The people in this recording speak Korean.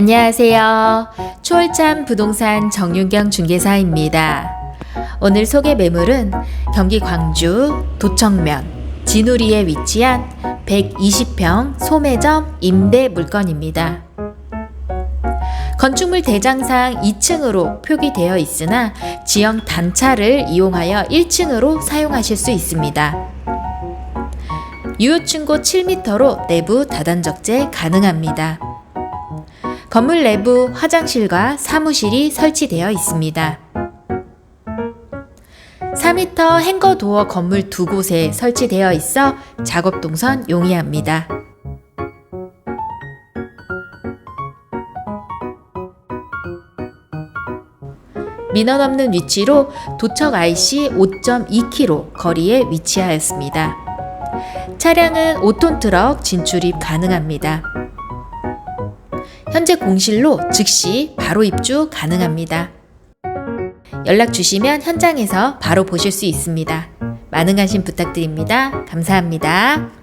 안녕하세요. 초월참 부동산 정윤경 중개사입니다. 오늘 소개 매물은 경기 광주 도청면 진우리에 위치한 120평 소매점 임대 물건입니다. 건축물 대장상 2층으로 표기되어 있으나 지형 단차를 이용하여 1층으로 사용하실 수 있습니다. 유효층고 7m로 내부 다단적재 가능합니다. 건물 내부 화장실과 사무실이 설치되어 있습니다. 4m 행거 도어 건물 두 곳에 설치되어 있어 작업 동선 용이합니다. 민원 없는 위치로 도척 IC 5.2km 거리에 위치하였습니다. 차량은 5톤 트럭 진출입 가능합니다. 현재 공실로 즉시 바로 입주 가능합니다. 연락 주시면 현장에서 바로 보실 수 있습니다. 많은 관심 부탁드립니다. 감사합니다.